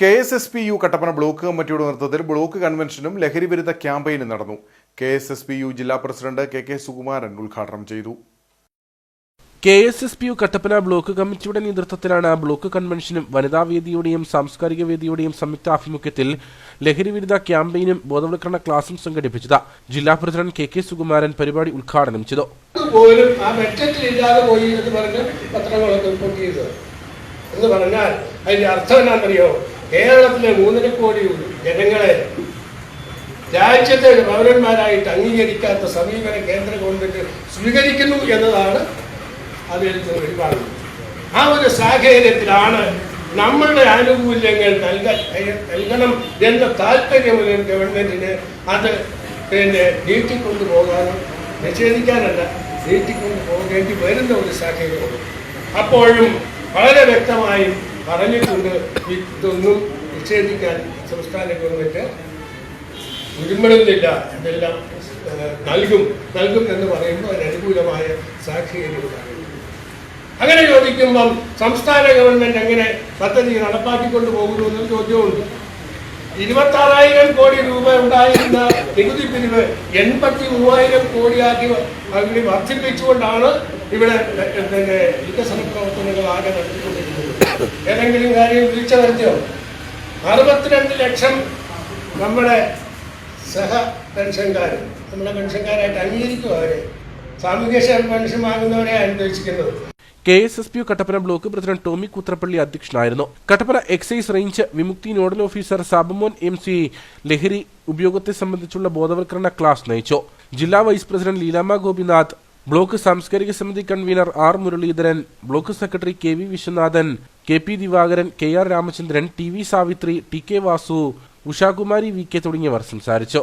K S S P U Kattappana block കമ്മിറ്റിയുടെ നേതൃത്വത്തിൽ block കൺവെൻഷനും ലഹരി വിരുദ്ധ ക്യാമ്പയിനും നടന്നു. K S S P U ജില്ലാ പ്രസിഡന്റ് കെ കെ സുകുമാരൻ ഉദ്ഘാടനം ചെയ്തു. K S S P U Kattappana block കമ്മിറ്റിയുടെ നേതൃത്വത്തിലാണ് ബ്ലോക്ക് കൺവെൻഷനും വനിതാ വേദിയുടെയും സാംസ്കാരിക വേദിയുടെയും സംയുക്ത ആഭിമുഖ്യത്തിൽ ലഹരി വിരുദ്ധ ക്യാമ്പയിനും ബോധവൽക്കരണ ക്ലാസും സംഘടിപ്പിച്ചത്. ജില്ലാ പ്രസിഡന്റ് കെ കെ സുകുമാരൻ പരിപാടി ഉദ്ഘാടനം ചെയ്തു. പോലും ആ ബഡ്ജറ്റിലില്ലാതെ പോയി എന്ന് പറഞ്ഞ് പത്രങ്ങളൊക്കെ എന്ന് പറഞ്ഞാൽ അതിന്റെ അർത്ഥം എന്നാണെന്നറിയോ? കേരളത്തിലെ മൂന്നര കോടി ജനങ്ങളെ രാജ്യത്തെ പൗരന്മാരായിട്ട് അംഗീകരിക്കാത്ത സമീപനം കേന്ദ്ര ഗവൺമെന്റ് സ്വീകരിക്കുന്നു എന്നതാണ് അതിൽ ഒരുപാട് ആ ഒരു സാഹചര്യത്തിലാണ് നമ്മളുടെ ആനുകൂല്യങ്ങൾ നൽകണം എന്ന താല്പര്യം ഗവൺമെന്റിന് അത് പിന്നെ നീട്ടിക്കൊണ്ടു പോകാനും നിഷേധിക്കാനല്ല നീട്ടിക്കൊണ്ടു പോകേണ്ടി വരുന്ന ഒരു സാഹചര്യമാണ് അപ്പോഴും വളരെ വ്യക്തമായി പറഞ്ഞിട്ടുണ്ട്. ഇതൊന്നും നിഷേധിക്കാൻ സംസ്ഥാന ഗവൺമെന്റ് ഉരുമ്പടുന്നില്ല ഇതെല്ലാം നൽകും. നൽകും എന്ന് പറയുമ്പോൾ അതിനനുകൂലമായ ഉണ്ടാകും അങ്ങനെ ചോദിക്കുമ്പം സംസ്ഥാന ഗവൺമെന്റ് എങ്ങനെ പദ്ധതി നടപ്പാക്കിക്കൊണ്ട് പോകുന്നു എന്നൊരു ചോദ്യമുണ്ട്. ഇരുപത്തി ആറായിരം കോടി രൂപ ഉണ്ടായിരുന്ന നികുതി പിരിവ് എൺപത്തി മൂവായിരം കോടിയാക്കി വർദ്ധിപ്പിച്ചുകൊണ്ടാണ് ഇവിടെ വികസന പ്രവർത്തനങ്ങൾ ആകെ നടത്തിക്കൊണ്ടിരിക്കുന്നത്. ഏതെങ്കിലും കാര്യം വീഴ്ച വരുത്തിയോ? അറുപത്തിരണ്ട് ലക്ഷം നമ്മുടെ സഹ പെൻഷൻകാർ നമ്മുടെ പെൻഷൻകാരായിട്ട് അംഗീകരിക്കും അവരെ. സാമൂഹ്യ പെൻഷൻ വാങ്ങുന്നവരെ അനുഭവിച്ചിരിക്കുന്നത് K S S P Kattappana block president Tomy Kuthrappally അധ്യക്ഷനായിരുന്നു. Kattappana excise range Vimukthi nodal officer Sabamon M C ലഹരി ഉപയോഗത്തെ സംബന്ധിച്ചുള്ള ബോധവൽക്കരണ ക്ലാസ് നയിച്ചു. ജില്ലാ vice president Leelamma Gopinath block സാംസ്കാരിക സമിതി convener R Muraleedharan block secretary K V Viswanathan K P Divakaran K R Ramachandran T V Savithri T K Vasu Ushakumari V K തുടങ്ങിയവർ സംസാരിച്ചു.